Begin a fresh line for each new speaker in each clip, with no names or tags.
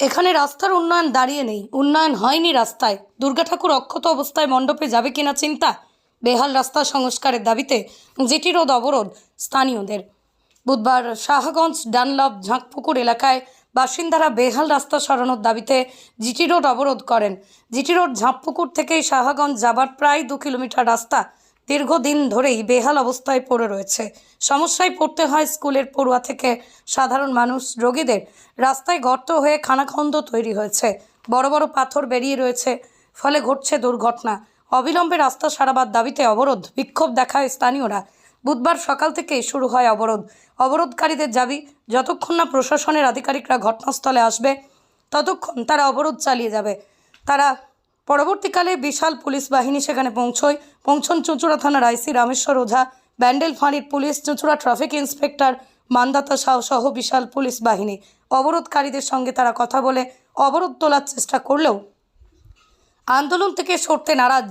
এখানে রাস্তার উন্নয়ন দাঁড়িয়ে নেই। উন্নয়ন হয়নি রাস্তায়। দুর্গা ঠাকুর অক্ষত অবস্থায় মণ্ডপে যাবে কিনা চিন্তা? বেহাল রাস্তা সংস্কারের দাবিতে জিটি রোড অবরোধ স্থানীয়দের। বুধবার শাহগঞ্জ ডানলভ ঝাঁকপুকুর এলাকায় বাসিন্দারা বেহাল রাস্তা সরানোর দাবিতে জিটি রোড অবরোধ করেন। জিটি রোড ঝাঁপপুকুর থেকে শাহগঞ্জ যাবার প্রায় দু কিলোমিটার রাস্তা। দীর্ঘদিন ধরেই বেহাল অবস্থায় পড়ে রয়েছে। সমস্যায় পড়তে হয় স্কুলের পড়ুয়া থেকে। সাধারণ মানুষ রোগীদের রাস্তায় গর্ত হয়ে খানাখন্দ তৈরি হয়েছে। বড় বড় পাথর বেরিয়ে রয়েছে। ফলে ঘটছে দুর্ঘটনা। অবিলম্বে রাস্তা সারাবার দাবিতে অবরোধ। বিক্ষোভ দেখায় স্থানীয়রা। বুধবার সকাল থেকেই শুরু হয় অবরোধ। অবরোধকারীদের দাবি, যতক্ষণ না প্রশাসনের আধিকারিকরা ঘটনাস্থলে আসবে, ততক্ষণ তারা অবরোধ চালিয়ে যাবে। তারা পরবর্তীকালে বিশাল পুলিশ বাহিনী সেখানে পৌঁছয়। পৌঁছন চুঁচুড়া থানার আইসি রামেশ্বর ওঝা ব্যান্ডেল ফাঁড়ির পুলিশ চুঁচুড়া ট্রাফিক ইন্সপেক্টর মান্দাতা সাহ সহ বিশাল পুলিশ বাহিনী। অবরোধকারীদের সঙ্গে তারা কথা বলে অবরোধ তোলার চেষ্টা করলেও আন্দোলন থেকে সরতে নারাজ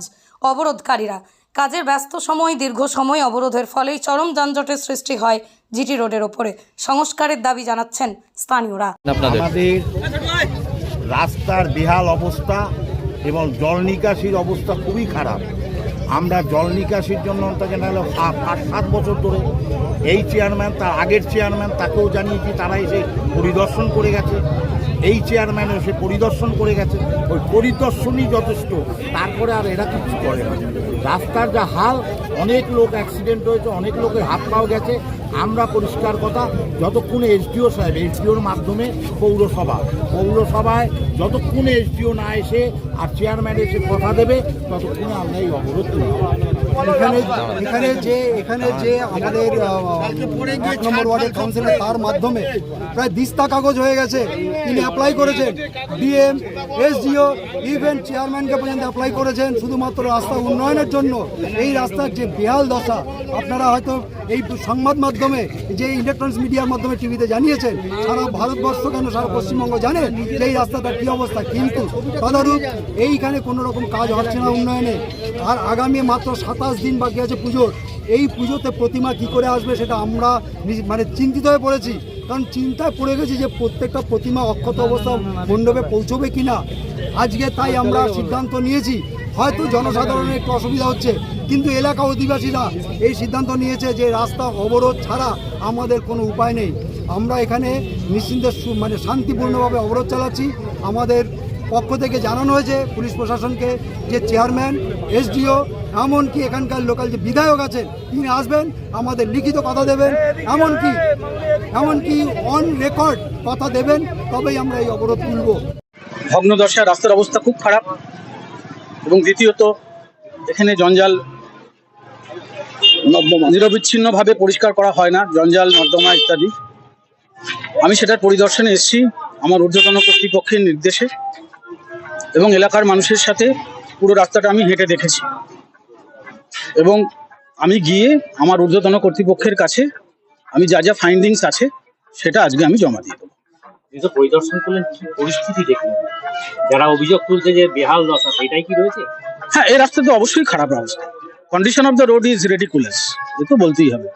অবরোধকারীরা। কাজের ব্যস্ত সময় দীর্ঘ সময় অবরোধের ফলেই চরম যানজটের সৃষ্টি হয় জিটি রোডের ওপরে সংস্কারের দাবি জানাচ্ছেন স্থানীয়রা।
আমাদের রাস্তার বেহাল অবস্থা এবং জল নিকাশির অবস্থা খুবই খারাপ। আমরা জল নিকাশির জন্য তাকে নাহলে পাঁচ, সাত বছর ধরে এই চেয়ারম্যান তার আগের চেয়ারম্যান তাকেও জানিয়েছি, তারা এসে পরিদর্শন করে গেছে। এই চেয়ারম্যান এসে পরিদর্শন করে গেছে। ওই পরিদর্শনই যথেষ্ট। তারপরে আর এরা কিছু করে না। রাস্তার যা হাল অনেক লোক অ্যাক্সিডেন্ট হয়েছে, অনেক লোকের হাত পাও গেছে। আমরা পরিষ্কার কথা, যতক্ষণ এসডিও সাহেব, এসডিওর মাধ্যমে পৌরসভা, পৌরসভায় যতক্ষণ এসডিও না এসে আর চেয়ারম্যান এসে কথা দেবে, ততক্ষণে আমরা এই অবরোধ
এখানে এখানে যে এখানে যে আমাদের এক নম্বর ওয়ার্ডের কাউন্সিলর তার মাধ্যমে প্রায় দিস্তা কাগজ হয়ে গেছে। তিনি অ্যাপ্লাই করেছেন। ডিএম এসডিও ইভেন চেয়ারম্যানকে পর্যন্ত অ্যাপ্লাই করেছেন। শুধুমাত্র রাস্তা উন্নয়নের জন্য। এই রাস্তার যে বেহাল দশা। আপনারা হয়তো এই সংবাদ মাধ্যমে, যে ইলেকট্রনিক্স মিডিয়ার মাধ্যমে টিভিতে জানিয়েছেন, সারা ভারতবর্ষ কেন সারা পশ্চিমবঙ্গ জানে যে এই রাস্তাটার কী অবস্থা। কিন্তু তদারূপ এইখানে কোনো রকম কাজ হচ্ছে না উন্নয়নে। আর আগামী মাত্র সাতাশ দিন বাকি আছে পুজোর। এই পুজোতে প্রতিমা কি করে আসবে সেটা আমরা মানে চিন্তিত হয়ে পড়েছি। কারণ চিন্তায় পড়ে গেছি যে প্রত্যেকটা প্রতিমা অক্ষত অবস্থা মণ্ডপে পৌঁছবে কিনা। আজকে তাই আমরা সিদ্ধান্ত নিয়েছি হয়তো জনসাধারণের একটু অসুবিধা হচ্ছে, কিন্তু এলাকা অধিবাসীরা এই সিদ্ধান্ত নিয়েছে যে রাস্তা অবরোধ ছাড়া আমাদের কোনো উপায় নেই। আমরা এখানে নিশ্চিন্তে মানে শান্তিপূর্ণভাবে অবরোধ চালাচ্ছি। আমাদের পক্ষ থেকে জানানো হয়েছে পুলিশ প্রশাসনকে যে চেয়ারম্যান, এসডিও, এমনকি এখানকার লোকাল যে বিধায়ক আছেন, তিনি আসবেন, আমাদের লিখিত কথা দেবেন, এমনকি এমনকি অন রেকর্ড কথা দেবেন, তবেই আমরা এই অবরোধ তুলব।
ভগ্নদশা রাস্তার অবস্থা খুব খারাপ। এবং দ্বিতীয়ত, এখানে জঞ্জাল নিরবিচ্ছিন্নভাবে পরিষ্কার করা হয় না, জঞ্জাল, নর্দমা ইত্যাদি। আমি সেটার পরিদর্শনে এসেছি আমার ঊর্ধ্বতন কর্তৃপক্ষের নির্দেশে এবং এলাকার মানুষের সাথে পুরো রাস্তাটা আমি হেঁটে দেখেছি। এবং আমি গিয়ে আমার ঊর্ধ্বতন কর্তৃপক্ষের কাছে আমি যা যা ফাইন্ডিংস আছে, সেটা আজকে আমি জমা দিয়ে দেবো।
কিন্তু পরিদর্শন করলেন, কি পরিস্থিতি দেখলেন? যারা অভিযোগ তুলছে যে বেহাল দশা, সেটাই কি রয়েছে?
হ্যাঁ এই রাস্তা তো অবশ্যই খারাপ রাস্তা condition of the road is ridiculous এ তো বলতেই হবে।